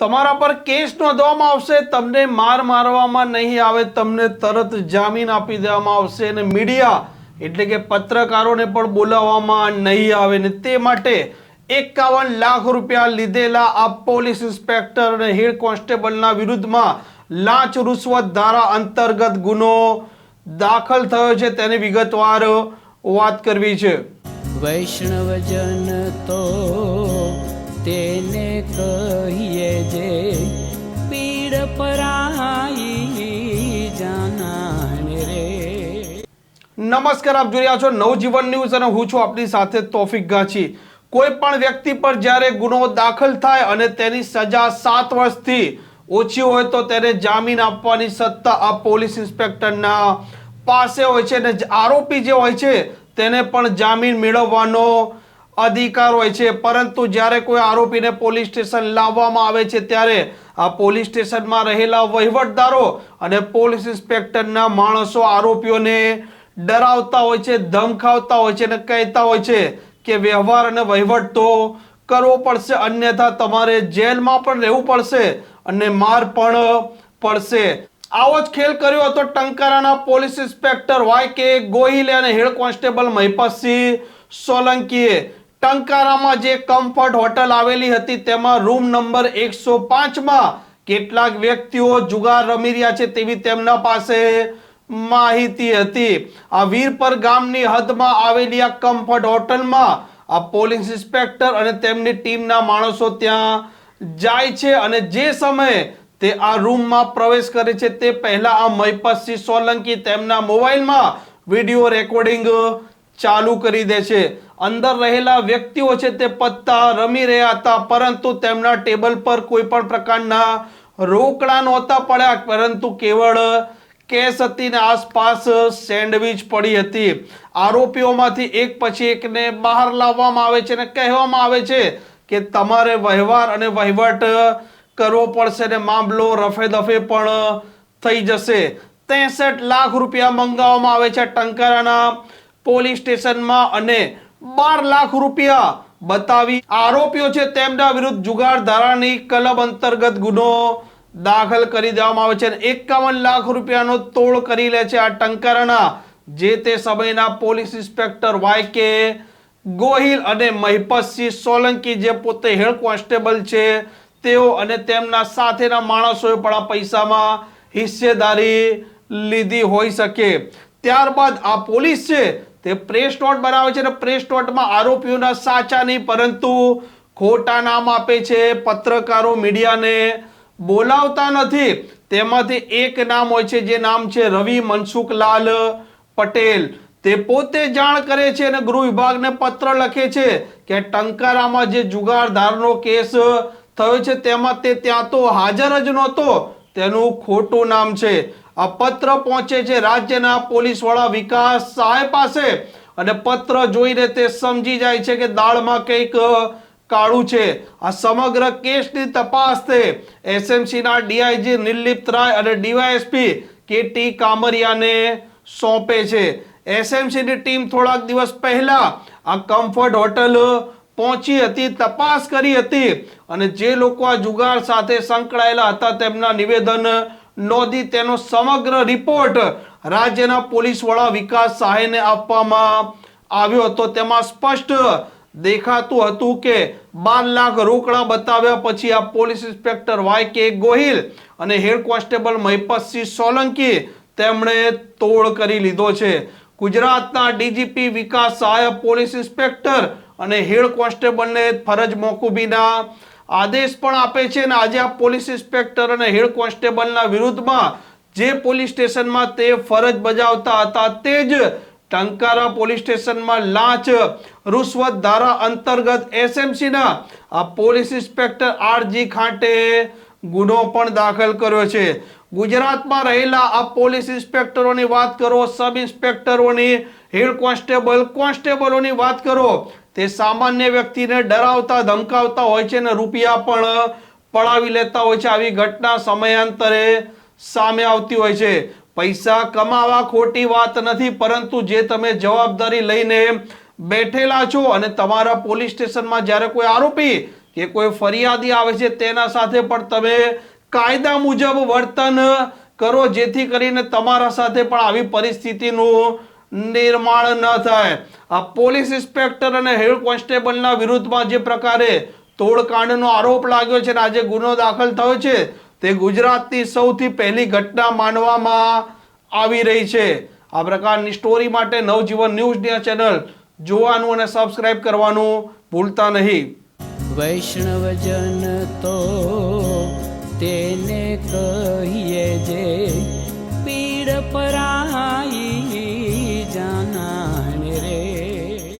તમારા પર કેસ નોંધવામાં આવશે, તમને માર મારવામાં નહીં આવે, તમને તરત જામીન આપી દેવામાં આવશે અને મીડિયા એટલે કે પત્રકારોને પણ બોલાવવામાં નહીં આવે ને તે માટે એકાવન લાખ રૂપિયા લીધેલા આ પોલીસ ઇન્સ્પેક્ટર અને હેડ કોન્સ્ટેબલના વિરુદ્ધમાં લાંચ રૂશ્વત ધારા અંતર્ગત ગુનો દાખલ થયો છે, તેની વિગતવાર વાત કરવી છે. વૈષ્ણવજન તો તેને કહીએ જે પીડ પરાઈ જાનાને રે. નમસ્કાર, આપ જોઈ રહ્યા છો નવજીવન ન્યૂઝ અને હું છું આપની સાથે તોફિક ગાછી કોઈ પણ વ્યક્તિ પર જ્યારે ગુનો દાખલ થાય અને તેની સજા સાત વર્ષથી ઓછી હોય તો તેને જામીન આપવાની સત્તા આ પોલીસ ઇન્સ્પેક્ટરના પાસે હોય છે અને આરોપી જે હોય છે તેને પણ જામીન મેળવવાનો અધિકાર હોય છે. પરંતુ જ્યારે કોઈ આરોપીને પોલીસ સ્ટેશન લાવવામાં આવે છે, ત્યારે આ પોલીસ સ્ટેશનમાં રહેલા વહીવટદારો અને પોલીસ ઇન્સ્પેક્ટરના માણસો આરોપીઓને ડરાવતા હોય છે, ધમકાવતા હોય છે અને કહેતા હોય છે કે વ્યવહાર અને વહીવટ તો કરવો પડશે, અન્યથા તમારે જેલમાં પણ રહેવું પડશે અને માર પણ પડશે. આવો જ ખેલ કર્યો હતો ટંકારાના પોલીસ ઇન્સ્પેક્ટર વાય કે ગોહિલે અને હેડ કોન્સ્ટેબલ મહિપતસિંહ સોલંકીએ. ટંકારામાં જે કમ્ફર્ટ હોટલ આવેલી હતી, તેમાં રૂમ નંબર એકસો પાંચમાં કેટલાક વ્યક્તિઓ જુગાર રમી રહ્યા છે તેવી તેમના પાસે માહિતી હતી. આ વીરપર ગામની હદમાં આવેલી આ કમ્ફર્ટ હોટલમાં આ પોલીસ ઇન્સ્પેક્ટર અને તેમની ટીમના માણસો ત્યાં જાય છે અને જે સમયે તે આ રૂમમાં પ્રવેશ કરે છે તે પહેલા આ મહિપતસિંહ સોલંકી તેમના મોબાઈલમાં વીડિયો રેકોર્ડિંગ ચાલુ કરી દે છે. અંદર રહેલા વ્યક્તિઓ છે તે પત્તા રમી રહ્યા હતા, પરંતુ તેમના ટેબલ પર કોઈ પણ પ્રકારના રોકડા નહોતા પડ્યા, પરંતુ કેવળ કેસ હતી ને આસપાસ સેન્ડવિચ પડી હતી. આરોપીઓમાંથી એક પછી એકને બહાર લાવવામાં આવે છે અને કહેવામાં આવે છે કે તમારે વ્યવહાર અને વહીવટ કરવો પડશે ને મામલો રફે દફે પણ થઈ જશે. ત્રેસઠ લાખ રૂપિયા મંગાવવામાં આવે છે ટંકારાના પોલીસ સ્ટેશનમાં અને બાર લાખ રૂપિયા બતાવી આરોપીઓ છે તેમના વિરુદ્ધ જુગાર ધારાની કલમ અંતર્ગત ગુનો દાખલ કરી દેવામાં આવે છે એકાવન લાખ રૂપિયાનો તોડ કરી લે છે આ ટંકારાના, જે તે સમયના પોલીસ ઇન્સ્પેક્ટર વાય કે ગોહિલ અને મહિપતસિંહ સોલંકી જે પોતે હેડ કોન્સ્ટેબલ છે, તેઓ અને તેમના સાથેના માણસોએ પણ આ પૈસામાં હિસ્સેદારી લીધી હોઈ શકે. ત્યારબાદ આ પોલીસ છે તે પ્રેસ નોટ બનાવે છે અને પ્રેસ નોટમાં આરોપીઓના સાચા નહીં, પરંતુ ખોટા નામ આપે છે. પત્રકારો મીડિયાને બોલાવતા નથી. તેમાંથી એક નામ હોય છે, જે નામ છે રવિ મનસુખલાલ પટેલ. તે પોતે જાણ કરે છે અને ગૃહ વિભાગને પત્ર લખે છે કે ટંકારામાં જે જુગારધારનો કેસ થયો છે, તેમાં તે ત્યાં તો હાજર જ નહોતો. તેનું ખોટું નામ છે. આ પત્ર પહોંચે છે રાજ્યના પોલીસ વડા વિકાસ સહાય પાસે. અને પત્ર જોઈને તે સમજી જાય છે કે દાળમાં કંઈક કાળું છે. આ સમગ્ર કેસની તપાસ તે એસએમસીના ડીઆઈજી નિર્લિપ્ત રાય અને ડીવાયએસપી કેટી કામરિયાને સોંપે છે. એસએમસીની ટીમ થોડાક દિવસ પહેલા આ કમ્ફર્ટ હોટલ પહોંચી હતી, તપાસ કરી હતી. અને જે લોકો આ જુગાર સાથે સંકળાયેલા હતા તેમના નિવેદન નોંધી તેનો સમગ્ર રિપોર્ટ રાજ્યના પોલીસ વડા વિકાસ સહાયને આપવામાં આવ્યો હતો. તેમાં સ્પષ્ટ દેખાતું હતું કે બાર લાખ રોકડા બતાવ્યા પછી આ પોલીસ ઇન્સ્પેક્ટર વાય કે ગોહિલ અને હેડ કોન્સ્ટેબલ મહિપતસિંહ સોલંકી તેમણે તોડ કરી લીધો છે. ગુજરાતના ડીજીપી વિકાસ સહાય પોલીસ ઇન્સ્પેક્ટર અને હેડ કોન્સ્ટેબલને ફરજ મોકૂબીના આદેશ પણ આપે છે અને આજે આ પોલીસ ઇન્સ્પેક્ટર અને હેડ કોન્સ્ટેબલના વિરુદ્ધમાં જે પોલીસ સ્ટેશનમાં તે ફરજ બજાવતા હતા તે જ ટંકારા પોલીસ સ્ટેશનમાં લાંચ રૂશ્વત ધારા અંતર્ગત એસએમસીના આ પોલીસ ઇન્સ્પેક્ટર આરજી ખાંટે ગુનો પણ દાખલ કર્યો છે. ગુજરાતમાં રહેલા આ પોલીસ ઇન્સ્પેક્ટરોની વાત કરો, સબ ઇન્સ્પેક્ટરોની, હેડ કોન્સ્ટેબલ, કોન્સ્ટેબલોની વાત કરો તે સામાન્ય વ્યક્તિને ડરાવતા, ધમકાવતા હોય છે અને રૂપિયા પણ પડાવી લેતા હોય છે. આવી ઘટના સમયાંતરે સામે આવતી હોય છે. પૈસા કમાવા ખોટી વાત નથી, પરંતુ જે તમે જવાબદારી લઈને બેઠેલા છો અને તમારા પોલીસ સ્ટેશનમાં જ્યારે કોઈ આરોપી કે કોઈ ફરિયાદી આવે છે, તેના સાથે પણ તમે કાયદા મુજબ વર્તન કરો, જેથી કરીને તમારા સાથે પણ આવી પરિસ્થિતિનું નિર્માણ ન થાય. પોલીસ ઇન્સ્પેક્ટર અને હેડ કોન્સ્ટેબલના વિરુદ્ધમાં જે પ્રકારે તોડકાંડનો આરોપ લાગ્યો છે અને આજે ગુનો દાખલ થયો છે, તે ગુજરાતની સૌથી પહેલી ઘટના માનવામાં આવી રહી છે. આ પ્રકારની સ્ટોરી માટે નવજીવન ન્યૂઝની આ ચેનલ જોવાનું અને સબસ્ક્રાઇબ કરવાનું ભૂલતા નહીં. વૈષ્ણવજન તો તેને કહીએ જે